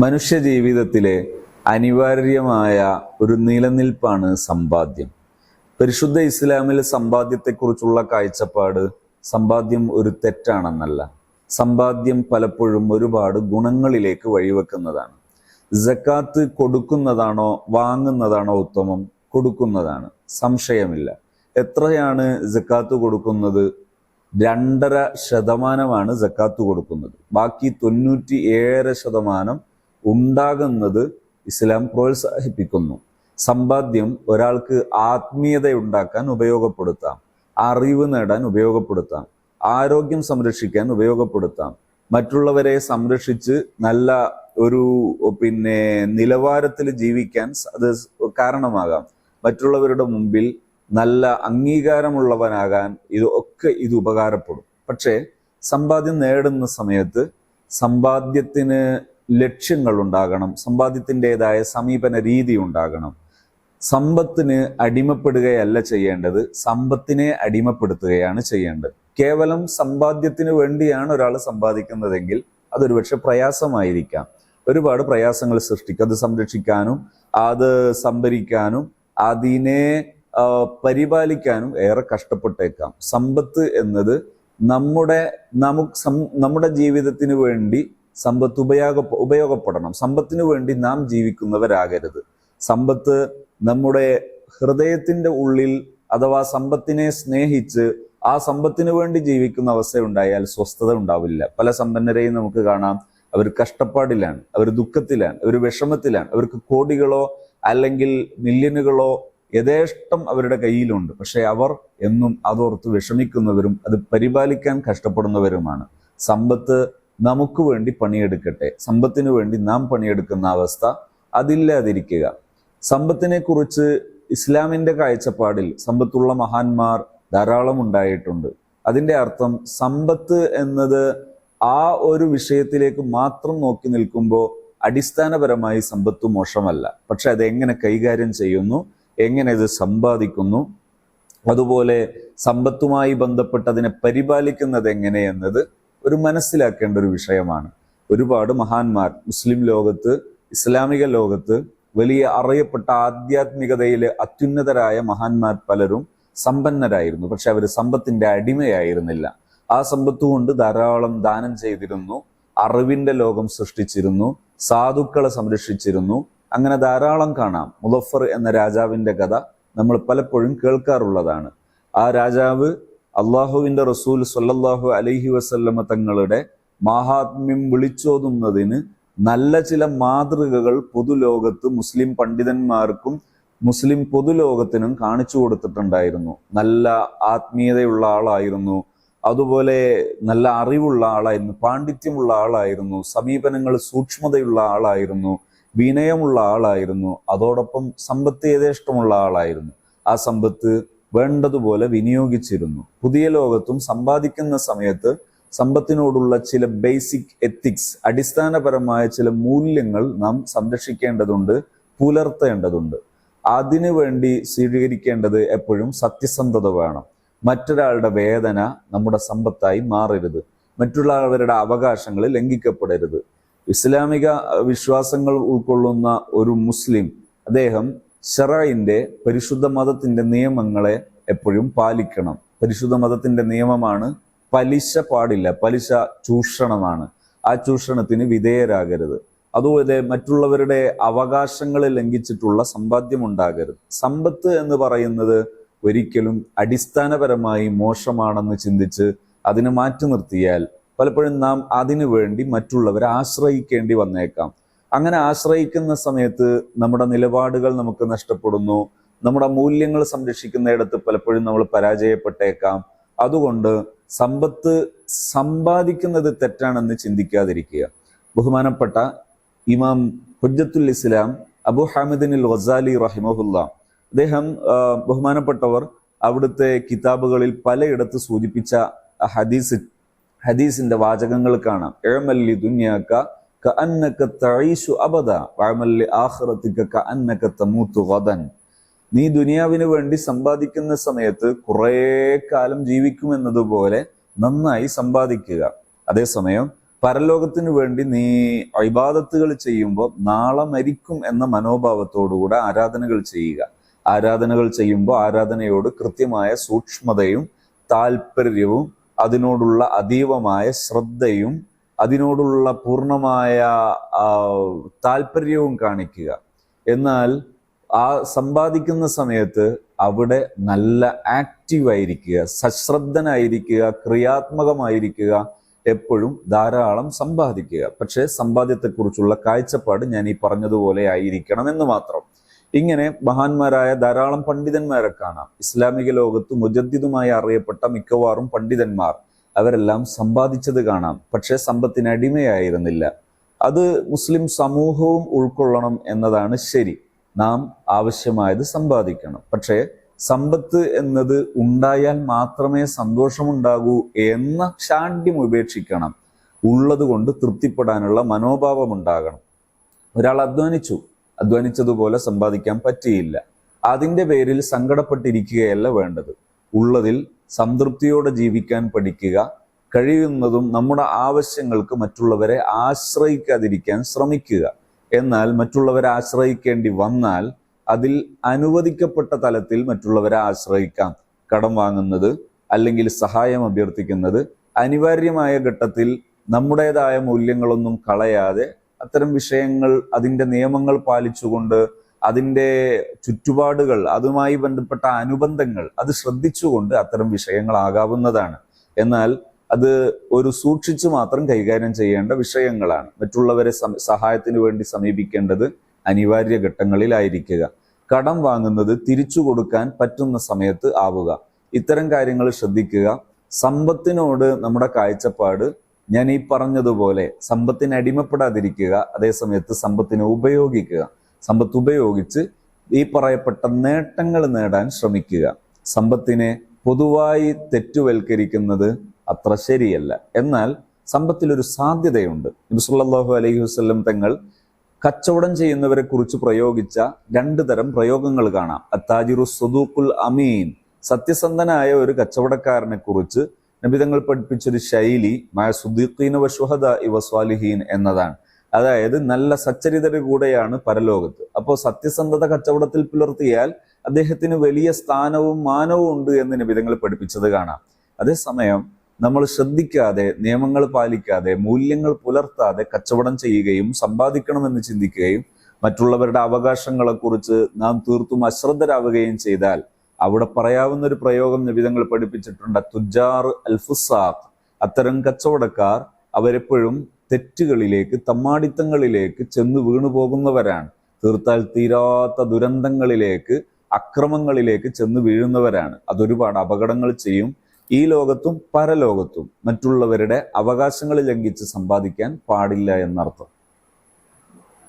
മനുഷ്യ ജീവിതത്തിലെ അനിവാര്യമായ ഒരു നിലനിൽപ്പാണ് സമ്പാദ്യം. പരിശുദ്ധ ഇസ്ലാമിൽ സമ്പാദ്യത്തെക്കുറിച്ചുള്ള കാഴ്ചപ്പാട് സമ്പാദ്യം ഒരു തെറ്റാണെന്നല്ല. സമ്പാദ്യം പലപ്പോഴും ഒരുപാട് ഗുണങ്ങളിലേക്ക് വഴിവെക്കുന്നതാണ്. ജക്കാത്ത് കൊടുക്കുന്നതാണോ വാങ്ങുന്നതാണോ ഉത്തമം? കൊടുക്കുന്നതാണ്. സംശയമില്ല. എത്രയാണ് ജക്കാത്ത് കൊടുക്കുന്നത്? രണ്ടര ശതമാനമാണ് ജക്കാത്ത് കൊടുക്കുന്നത്. ബാക്കി തൊണ്ണൂറ്റി ഏഴര ശതമാനം ഉണ്ടാകുന്നത് ഇസ്ലാം പ്രോത്സാഹിപ്പിക്കുന്നു. സമ്പാദ്യം ഒരാൾക്ക് ആത്മീയത ഉണ്ടാക്കാൻ ഉപയോഗപ്പെടുത്താം. അറിവ് നേടാൻ ഉപയോഗപ്പെടുത്താം. ആരോഗ്യം സംരക്ഷിക്കാൻ ഉപയോഗപ്പെടുത്താം. മറ്റുള്ളവരെ സംരക്ഷിച്ച് നല്ല ഒരു പിന്നെ നിലവാരത്തിൽ ജീവിക്കാൻ അത് കാരണമാകാം. മറ്റുള്ളവരുടെ മുമ്പിൽ നല്ല അംഗീകാരമുള്ളവനാകാൻ ഇത് ഒക്കെ ഇത് ഉപകാരപ്പെടും. പക്ഷേ സമ്പാദ്യം നേടുന്ന സമയത്ത് സമ്പാദ്യത്തിന് ലക്ഷ്യങ്ങൾ ഉണ്ടാകണം സമ്പാദ്യത്തിന്റെതായ സമീപന രീതി ഉണ്ടാകണം സമ്പത്തിന് അടിമപ്പെടുകയല്ല ചെയ്യേണ്ടത് സമ്പത്തിനെ അടിമപ്പെടുത്തുകയാണ് ചെയ്യേണ്ടത്. കേവലം സമ്പാദ്യത്തിന് വേണ്ടിയാണ് ഒരാൾ സമ്പാദിക്കുന്നതെങ്കിൽ അതൊരു പക്ഷെ പ്രയാസമായിരിക്കാം. ഒരുപാട് പ്രയാസങ്ങൾ സൃഷ്ടിക്കും. അത് സംരക്ഷിക്കാനും അത് സംഭരിക്കാനും അതിനെ പരിപാലിക്കാനും ഏറെ കഷ്ടപ്പെട്ടേക്കാം. സമ്പത്ത് എന്നത് നമ്മുടെ നമുക്ക് നമ്മുടെ ജീവിതത്തിന് വേണ്ടി സമ്പത്ത് ഉപയോഗ ഉപയോഗപ്പെടണം. സമ്പത്തിനു വേണ്ടി നാം ജീവിക്കുന്നവരാകരുത്. സമ്പത്ത് നമ്മുടെ ഹൃദയത്തിന്റെ ഉള്ളിൽ അഥവാ സമ്പത്തിനെ സ്നേഹിച്ച് ആ സമ്പത്തിനു വേണ്ടി ജീവിക്കുന്ന അവസ്ഥ ഉണ്ടായാൽ സ്വസ്ഥത ഉണ്ടാവില്ല. പല സമ്പന്നരെയും നമുക്ക് കാണാം. അവർ കഷ്ടപ്പാടിലാണ് അവർ ദുഃഖത്തിലാണ് അവർ വിഷമത്തിലാണ് അവർക്ക് കോടികളോ അല്ലെങ്കിൽ മില്യനുകളോ യഥേഷ്ടം അവരുടെ കയ്യിലുണ്ട്. പക്ഷെ അവർ എന്നും അതോർത്ത് വിഷമിക്കുന്നവരും അത് പരിപാലിക്കാൻ കഷ്ടപ്പെടുന്നവരുമാണ്. സമ്പത്ത് നമുക്ക് വേണ്ടി പണിയെടുക്കട്ടെ. സമ്പത്തിനു വേണ്ടി നാം പണിയെടുക്കുന്ന അവസ്ഥ അതില്ലാതിരിക്കുക. സമ്പത്തിനെ കുറിച്ച് ഇസ്ലാമിന്റെ കാഴ്ചപ്പാടിൽ സമ്പത്തുള്ള മഹാന്മാർ ധാരാളം ഉണ്ടായിട്ടുണ്ട്. അതിന്റെ അർത്ഥം സമ്പത്ത് എന്നത് ആ ഒരു വിഷയത്തിലേക്ക് മാത്രം നോക്കി നിൽക്കുമ്പോൾ അടിസ്ഥാനപരമായി സമ്പത്ത് മോശമല്ല. പക്ഷെ അത് എങ്ങനെ കൈകാര്യം ചെയ്യുന്നു? എങ്ങനെ ഇത് സമ്പാദിക്കുന്നു? അതുപോലെ സമ്പത്തുമായി ബന്ധപ്പെട്ട് അതിനെ പരിപാലിക്കുന്നത് എങ്ങനെ എന്നത് ഒരു മനസ്സിലാക്കേണ്ട ഒരു വിഷയമാണ്. ഒരുപാട് മഹാന്മാർ മുസ്ലിം ലോകത്ത് ഇസ്ലാമിക ലോകത്ത് വലിയ അറിയപ്പെട്ട ആധ്യാത്മികതയിലെ അത്യുന്നതരായ മഹാന്മാർ പലരും സമ്പന്നരായിരുന്നു. പക്ഷെ അവർ സമ്പത്തിന്റെ അടിമയായിരുന്നില്ല. ആ സമ്പത്ത് കൊണ്ട് ധാരാളം ദാനം ചെയ്തിരുന്നു അറിവിന്റെ ലോകം സൃഷ്ടിച്ചിരുന്നു സാധുക്കളെ സംരക്ഷിച്ചിരുന്നു. അങ്ങനെ ധാരാളം കാണാം. മുദഫർ എന്ന രാജാവിന്റെ കഥ നമ്മൾ പലപ്പോഴും കേൾക്കാറുള്ളതാണ്. ആ രാജാവ് അള്ളാഹുവിന്റെ റസൂൽ സല്ലല്ലാഹു അലൈഹി വസല്ലമ തങ്ങളുടെ മാഹാത്മ്യം വിളിച്ചോതുന്നതിന് നല്ല ചില മാതൃകകൾ പൊതുലോകത്ത് മുസ്ലിം പണ്ഡിതന്മാർക്കും മുസ്ലിം പൊതുലോകത്തിനും കാണിച്ചു കൊടുത്തിട്ടുണ്ടായിരുന്നു. നല്ല ആത്മീയതയുള്ള ആളായിരുന്നു. അതുപോലെ നല്ല അറിവുള്ള ആളായിരുന്നു. പാണ്ഡിത്യമുള്ള ആളായിരുന്നു. സമീപനങ്ങൾ സൂക്ഷ്മതയുള്ള ആളായിരുന്നു. വിനയമുള്ള ആളായിരുന്നു. അതോടൊപ്പം സമ്പത്ത് യഥേഷ്ടമുള്ള ആളായിരുന്നു. ആ സമ്പത്ത് വേണ്ടതുപോലെ വിനിയോഗിച്ചിരുന്നു. പുതിയ ലോകത്തും സമ്പാദിക്കുന്ന സമയത്ത് സമ്പത്തിനോടുള്ള ചില ബേസിക് എത്തിക്സ് അടിസ്ഥാനപരമായ ചില മൂല്യങ്ങൾ നാം സംരക്ഷിക്കേണ്ടതുണ്ട് പുലർത്തേണ്ടതുണ്ട്. അതിനു വേണ്ടി സ്വീകരിക്കേണ്ടത് എപ്പോഴും സത്യസന്ധത വേണം. മറ്റൊരാളുടെ വേദന നമ്മുടെ സമ്പത്തായി മാറരുത്. മറ്റുള്ളവരുടെ അവകാശങ്ങൾ ലംഘിക്കപ്പെടരുത്. ഇസ്ലാമിക വിശ്വാസങ്ങൾ ഉൾക്കൊള്ളുന്ന ഒരു മുസ്ലിം അദ്ദേഹം ഷറയിന്റെ പരിശുദ്ധ മതത്തിന്റെ നിയമങ്ങളെ എപ്പോഴും പാലിക്കണം. പരിശുദ്ധ മതത്തിന്റെ നിയമമാണ് പലിശ പാടില്ല പലിശ ചൂഷണമാണ്. ആ ചൂഷണത്തിന് വിധേയരാകരുത്. അതുപോലെ മറ്റുള്ളവരുടെ അവകാശങ്ങളെ ലംഘിച്ചിട്ടുള്ള സമ്പാദ്യം ഉണ്ടാകരുത്. സമ്പത്ത് എന്ന് പറയുന്നത് ഒരിക്കലും അടിസ്ഥാനപരമായി മോശമാണെന്ന് ചിന്തിച്ച് അതിനെ മാറ്റി നിർത്തിയാൽ പലപ്പോഴും നാം അതിനു വേണ്ടി മറ്റുള്ളവരെ ആശ്രയിക്കേണ്ടി വന്നേക്കാം. അങ്ങനെ ആശ്രയിക്കുന്ന സമയത്ത് നമ്മുടെ നിലപാടുകൾ നമുക്ക് നഷ്ടപ്പെടുന്നു. നമ്മുടെ മൂല്യങ്ങൾ സംരക്ഷിക്കുന്നിടത്ത് പലപ്പോഴും നമ്മൾ പരാജയപ്പെട്ടേക്കാം. അതുകൊണ്ട് സമ്പത്ത് സമ്പാദിക്കുന്നത് തെറ്റാണെന്ന് ചിന്തിക്കാതിരിക്കുക. ബഹുമാനപ്പെട്ട ഇമാം ഹുജ്ജത്തുൽ ഇസ്ലാം അബു ഹാമിദിൻ വസാലി റഹിമഹുല്ല. അദ്ദേഹം ബഹുമാനപ്പെട്ടവർ അവിടുത്തെ കിതാബുകളിൽ പലയിടത്ത് സൂചിപ്പിച്ച ഹദീസ് ഹദീസിന്റെ വാചകങ്ങൾ കാണാം. എഴമല്ലി ദുന്യാക്ക കഅന്നക തഈസു അബദ കഅന്നക തമൂതു ഗദൻ. നീ ദുനിയാവിന് വേണ്ടി സമ്പാദിക്കുന്ന സമയത്ത് കുറേ കാലം ജീവിക്കുമെന്നതുപോലെ നന്നായി സമ്പാദിക്കുക. അതേസമയം പരലോകത്തിന് വേണ്ടി നീ അഭിബാദത്തുകൾ ചെയ്യുമ്പോൾ നാളെ മരിക്കും എന്ന മനോഭാവത്തോടുകൂടെ ആരാധനകൾ ചെയ്യുക. ആരാധനകൾ ചെയ്യുമ്പോൾ ആരാധനയോട് കൃത്യമായ സൂക്ഷ്മതയും താല്പര്യവും അതിനോടുള്ള അതീവമായ ശ്രദ്ധയും അതിനോടുള്ള പൂർണമായ താല്പര്യവും കാണിക്കുക. എന്നാൽ ആ സമ്പാദിക്കുന്ന സമയത്ത് അവിടെ നല്ല ആക്റ്റീവ് ആയിരിക്കുക സശ്രദ്ധനായിരിക്കുക ക്രിയാത്മകമായിരിക്കുക എപ്പോഴും ധാരാളം സമ്പാദിക്കുക. പക്ഷേ സമ്പാദ്യത്തെക്കുറിച്ചുള്ള കാഴ്ചപ്പാട് ഞാൻ ഈ പറഞ്ഞതുപോലെ ആയിരിക്കണം എന്ന് മാത്രം. ഇങ്ങനെ മഹാന്മാരായ ധാരാളം പണ്ഡിതന്മാരെ കാണാം. ഇസ്ലാമിക ലോകത്ത് മുജദ്ദിദുമായി അറിയപ്പെട്ട മിക്കവാറും പണ്ഡിതന്മാർ. അവരെല്ലാം സമ്പാദിച്ചത് കാണാം. പക്ഷേ സമ്പത്തിന് അടിമയായിരുന്നില്ല. അത് മുസ്ലിം സമൂഹവും ഉൾക്കൊള്ളണം എന്നതാണ് ശരി. നാം ആവശ്യമായത് സമ്പാദിക്കണം. പക്ഷേ സമ്പത്ത് എന്നത് ഉണ്ടായാൽ മാത്രമേ സന്തോഷമുണ്ടാകൂ എന്ന ശാഠ്യം ഉപേക്ഷിക്കണം. ഉള്ളത് കൊണ്ട് തൃപ്തിപ്പെടാനുള്ള മനോഭാവം ഉണ്ടാകണം ഒരാൾ അധ്വാനിച്ചു. അധ്വാനിച്ചതുപോലെ സമ്പാദിക്കാൻ പറ്റിയില്ല. അതിന്റെ പേരിൽ സങ്കടപ്പെട്ടിരിക്കുകയല്ല വേണ്ടത്. ഉള്ളതിൽ സംതൃപ്തിയോടെ ജീവിക്കാൻ പഠിക്കുക കഴിയുന്നതും നമ്മുടെ ആവശ്യങ്ങൾക്ക് മറ്റുള്ളവരെ ആശ്രയിക്കാതിരിക്കാൻ ശ്രമിക്കുക. എന്നാൽ മറ്റുള്ളവരെ ആശ്രയിക്കേണ്ടി വന്നാൽ അതിൽ അനുവദിക്കപ്പെട്ട തലത്തിൽ മറ്റുള്ളവരെ ആശ്രയിക്കാം. കടം വാങ്ങുന്നത് അല്ലെങ്കിൽ സഹായം അഭ്യർത്ഥിക്കുന്നത് അനിവാര്യമായ ഘട്ടത്തിൽ നമ്മുടേതായ മൂല്യങ്ങളൊന്നും കളയാതെ അത്തരം വിഷയങ്ങൾ അതിന്റെ നിയമങ്ങൾ പാലിച്ചുകൊണ്ട് അതിന്റെ ചുറ്റുപാടുകൾ അതുമായി ബന്ധപ്പെട്ട അനുബന്ധങ്ങൾ അത് ശ്രദ്ധിച്ചുകൊണ്ട് അത്തരം വിഷയങ്ങളാകാവുന്നതാണ്. എന്നാൽ അത് ഒരു സൂക്ഷിച്ചു മാത്രം കൈകാര്യം ചെയ്യേണ്ട വിഷയങ്ങളാണ്. മറ്റുള്ളവരെ സഹായത്തിന് വേണ്ടി സമീപിക്കേണ്ടത് അനിവാര്യ ഘട്ടങ്ങളിലായിരിക്കുക. കടം വാങ്ങുന്നത് തിരിച്ചു കൊടുക്കാൻ പറ്റുന്ന സമയത്ത് ആവുക. ഇത്തരം കാര്യങ്ങൾ ശ്രദ്ധിക്കുക. സമ്പത്തിനോട് നമ്മുടെ കാഴ്ചപ്പാട് ഞാൻ ഈ പറഞ്ഞതുപോലെ സമ്പത്തിന് അടിമപ്പെടാതിരിക്കുക അതേസമയത്ത് സമ്പത്തിനെ ഉപയോഗിക്കുക. സമ്പത്ത് ഉപയോഗിച്ച് ഈ പറയപ്പെട്ട നേട്ടങ്ങൾ നേടാൻ ശ്രമിക്കുക. സമ്പത്തിനെ പൊതുവായി തെറ്റുവൽക്കരിക്കുന്നത് അത്ര ശരിയല്ല. എന്നാൽ സമ്പത്തിലൊരു സാധ്യതയുണ്ട്. നബി സല്ലല്ലാഹു അലൈഹി വസല്ലം തങ്ങൾ കച്ചവടം ചെയ്യുന്നവരെ കുറിച്ച് പ്രയോഗിച്ച രണ്ട് തരം പ്രയോഗങ്ങൾ കാണാം. അത്താജിറു സുദൂഖുൽ അമീൻ. സത്യസന്ധനായ ഒരു കച്ചവടക്കാരനെ കുറിച്ച് നബിതങ്ങൾ പഠിപ്പിച്ചൊരു ശൈലി മായ സുദീഖീൻ വഷുഹദ ഇവ സ്വാലിഹീൻ എന്നതാണ്. അതായത് നല്ല സച്ചരിതരുടെ കൂടെയാണ് പരലോകത്ത്. അപ്പോൾ സത്യസന്ധത കച്ചവടത്തിൽ പുലർത്തിയാൽ അദ്ദേഹത്തിന് വലിയ സ്ഥാനവും മാനവും ഉണ്ട് എന്ന് നിബിധങ്ങൾ പഠിപ്പിച്ചത് കാണാം. അതേസമയം നമ്മൾ ശ്രദ്ധിക്കാതെ നിയമങ്ങൾ പാലിക്കാതെ മൂല്യങ്ങൾ പുലർത്താതെ കച്ചവടം ചെയ്യുകയും സമ്പാദിക്കണമെന്ന് ചിന്തിക്കുകയും മറ്റുള്ളവരുടെ അവകാശങ്ങളെക്കുറിച്ച് നാം തീർത്തും അശ്രദ്ധരാവുകയും ചെയ്താൽ അവിടെ പറയാവുന്ന ഒരു പ്രയോഗം നിബിധങ്ങൾ പഠിപ്പിച്ചിട്ടുണ്ട്. തുജാർ അൽഫുസാഖ് അത്തരം കച്ചവടക്കാർ അവരെപ്പോഴും തെറ്റുകളിലേക്ക് തമ്മാടിത്തങ്ങളിലേക്ക് ചെന്ന് വീണു പോകുന്നവരാണ്. തീർത്താൽ തീരാത്ത ദുരന്തങ്ങളിലേക്ക് അക്രമങ്ങളിലേക്ക് ചെന്ന് വീഴുന്നവരാണ്. അതൊരുപാട് അപകടങ്ങൾ ചെയ്യും. ഈ ലോകത്തും പരലോകത്തും മറ്റുള്ളവരുടെ അവകാശങ്ങൾ ലംഘിച്ച് സമ്പാദിക്കാൻ പാടില്ല എന്നർത്ഥം.